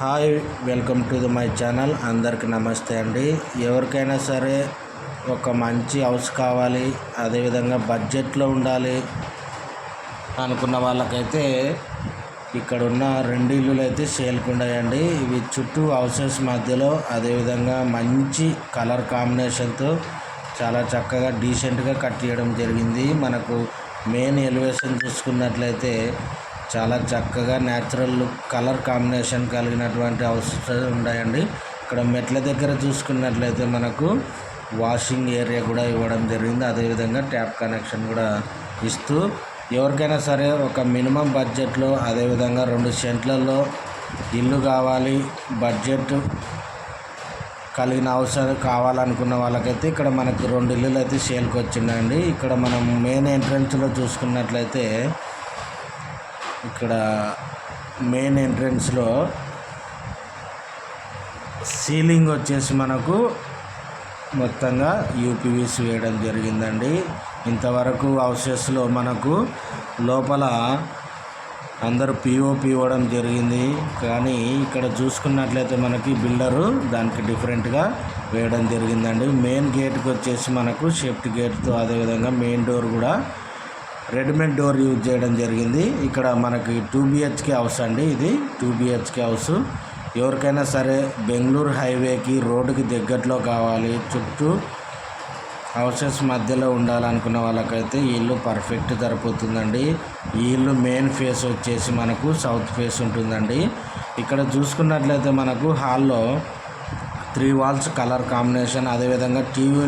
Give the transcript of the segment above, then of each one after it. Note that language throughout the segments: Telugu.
Hi welcome to the my channel. అందరికి నమస్తే అండి. ఎవరికైనా సరే ఒక మంచి హౌస్ కావాలి అదేవిధంగా బడ్జెట్లో ఉండాలి అనుకున్న వాళ్ళకైతే ఇక్కడ ఉన్న రెండు ఇల్లులు అయితే సేల్కి ఉన్నాయండి. ఇవి చుట్టూ హౌసెస్ మధ్యలో అదేవిధంగా మంచి కలర్ కాంబినేషన్తో చాలా చక్కగా డీసెంట్గా కట్ చేయడం జరిగింది. మనకు మెయిన్ ఎలివేషన్ చూసుకున్నట్లయితే చాలా చక్కగా న్యాచురల్ కలర్ కాంబినేషన్ కలిగినటువంటి అవసరం ఉన్నాయండి. ఇక్కడ మెట్ల దగ్గర చూసుకున్నట్లయితే మనకు వాషింగ్ ఏరియా కూడా ఇవ్వడం జరిగింది. అదేవిధంగా ట్యాప్ కనెక్షన్ కూడా ఇస్తూ ఎవరికైనా సరే ఒక మినిమం బడ్జెట్లో అదేవిధంగా రెండు సెంట్లలో ఇల్లు కావాలి బడ్జెట్ కలిగిన అవసరం కావాలనుకున్న వాళ్ళకైతే ఇక్కడ మనకు రెండు ఇల్లులు అయితే సేల్కి వచ్చిందండి ఇక్కడ మనం మెయిన్ ఎంట్రన్స్లో చూసుకున్నట్లయితే ఇక్కడ మెయిన్ ఎంట్రన్స్లో సీలింగ్ వచ్చేసి మనకు మొత్తంగా యూపీవీస్ వేయడం జరిగిందండి. ఇంతవరకు హౌసెస్లో మనకు లోపల అందరూ పిఓపి ఇవ్వడం జరిగింది. కానీ ఇక్కడ చూసుకున్నట్లయితే మనకి బిల్డరు దానికి డిఫరెంట్గా వేయడం జరిగిందండి. మెయిన్ గేట్కి వచ్చేసి మనకు షిఫ్ట్ గేట్తో అదేవిధంగా మెయిన్ డోర్ కూడా రెడీమేడ్ డోర్ యూజ్ చేయడం జరిగింది. ఇక్కడ మనకి టూ బిహెచ్కే హౌస్ అండి ఇది. Two BHK house. ఎవరికైనా సరే బెంగళూరు హైవేకి రోడ్డుకి దగ్గరలో కావాలి. చుట్టూ హౌసెస్ మధ్యలో ఉండాలనుకున్న వాళ్ళకైతే ఈ ఇల్లు పర్ఫెక్ట్ సరిపోతుందండి. ఈ ఇల్లు మెయిన్ ఫేస్ వచ్చేసి మనకు సౌత్ ఫేస్ ఉంటుందండి. ఇక్కడ చూసుకున్నట్లయితే మనకు హాల్లో త్రీ వాల్స్ కలర్ కాంబినేషన్ అదేవిధంగా టీవీ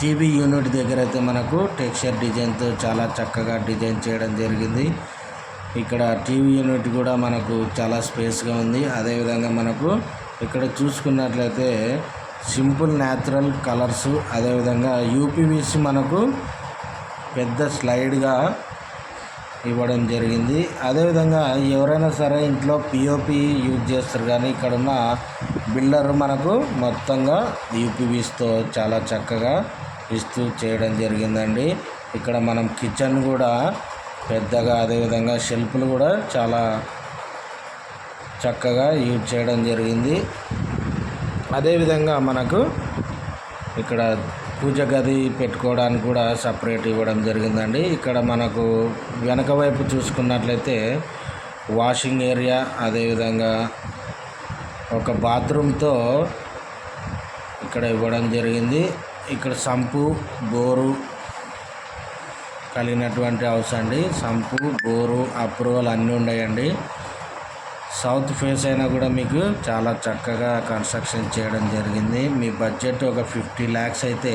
టీవీ యూనిట్ దగ్గర అయితే మనకు టెక్స్చర్ డిజైన్తో చాలా చక్కగా డిజైన్ చేయడం జరిగింది. ఇక్కడ టీవీ యూనిట్ కూడా మనకు చాలా స్పేస్గా ఉంది. అదేవిధంగా మనకు ఇక్కడ చూసుకున్నట్లయితే సింపుల్ న్యాచురల్ కలర్స్ అదేవిధంగా యూపీవీసీ మనకు పెద్ద స్లైడ్గా ఇవ్వడం జరిగింది. అదేవిధంగా ఎవరైనా సరే ఇంట్లో పిఓపి యూజ్ చేస్తారు కానీ ఇక్కడ ఉన్న బిల్డర్ మనకు మొత్తంగా యూపీవీస్తో చాలా చక్కగా ఇస్తూ చేయడం జరిగిందండి. ఇక్కడ మనం కిచెన్ కూడా పెద్దగా అదేవిధంగా షెల్ఫ్లు కూడా చాలా చక్కగా యూజ్ చేయడం జరిగింది. అదేవిధంగా మనకు ఇక్కడ పూజ గది పెట్టుకోవడానికి కూడా సపరేట్ ఇవ్వడం జరిగిందండి. ఇక్కడ మనకు వెనక వైపు చూసుకున్నట్లయితే వాషింగ్ ఏరియా అదేవిధంగా ఒక బాత్రూమ్తో ఇక్కడ ఇవ్వడం జరిగింది. ఇక్కడ సంపు బోరు కలిగినటువంటి హౌస్ అండి. సంపు బోరు అప్రూవల్ అన్నీ ఉన్నాయండి. సౌత్ ఫేస్ అయినా కూడా మీకు చాలా చక్కగా కన్స్ట్రక్షన్ చేయడం జరిగింది. మీ బడ్జెట్ ఒక ఫిఫ్టీ ల్యాక్స్ అయితే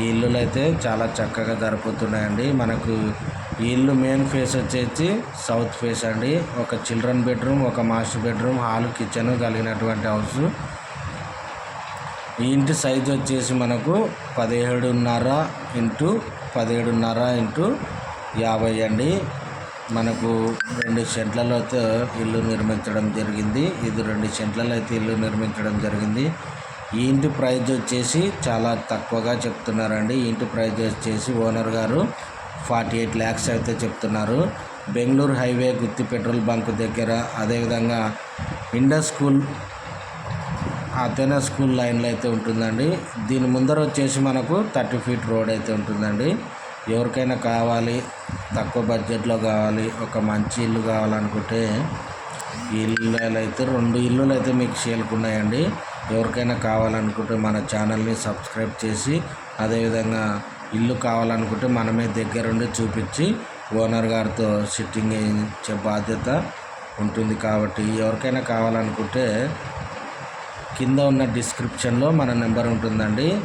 ఈ ఇల్లులు అయితే చాలా చక్కగా జరుపుతున్నాయండి. మనకు ఈ ఇల్లు మెయిన్ ఫేస్ వచ్చేసి సౌత్ ఫేస్ అండి. ఒక చిల్డ్రన్ బెడ్రూమ్ ఒక మాస్టర్ బెడ్రూమ్ హాల్ కిచెన్ కలిగినటువంటి హౌస్. ఈ ఇంటి సైజ్ వచ్చేసి మనకు పదిహేడున్నర ఇంటూ పదిహేడున్నర ఇంటూ యాభై అండి. మనకు రెండు సెంట్లలో అయితే ఇల్లు నిర్మించడం జరిగింది. ఇది రెండు సెంట్లలో అయితే ఇల్లు నిర్మించడం జరిగింది. ఈ ఇంటి ప్రైజ్ వచ్చేసి చాలా తక్కువగా చెప్తున్నారండి. ఈ ఇంటి ప్రైజ్ వచ్చేసి ఓనర్ గారు ఫార్టీ ఎయిట్ ల్యాక్స్ అయితే చెప్తున్నారు. Bengaluru highway Gutti petrol bunk దగ్గర అదేవిధంగా ఇండస్ స్కూల్ అతెనా స్కూల్ లైన్లో అయితే ఉంటుందండి. దీని ముందర వచ్చేసి మనకు థర్టీ ఫీట్ రోడ్ అయితే ఉంటుందండి. ఎవరికైనా కావాలి తక్కువ బడ్జెట్లో కావాలి ఒక మంచి ఇల్లు కావాలనుకుంటే ఇల్లు అయితే రెండు ఇల్లులు అయితే మీకు చేరుకున్నాయండి. ఎవరికైనా కావాలనుకుంటే మన ఛానల్ని సబ్స్క్రైబ్ చేసి అదేవిధంగా ఇల్లు కావాలనుకుంటే మనమే దగ్గరుండి చూపించి ఓనర్ గారితో సిట్టింగ్ ఇచ్చే బాధ్యత ఉంటుంది కాబట్టి ఎవరికైనా కావాలనుకుంటే కింద ఉన్న డిస్క్రిప్షన్లో మన నెంబర్ ఉంటుందండి.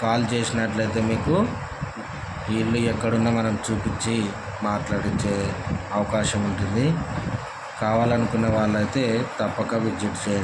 కాల్ చేసినట్లయితే మీకు ఇల్లు ఎక్కడున్నా మనం చూపించి మాట్లాడించే అవకాశం ఉంటుంది. కావాలనుకునే వాళ్ళైతే తప్పక విజిట్ చేయండి.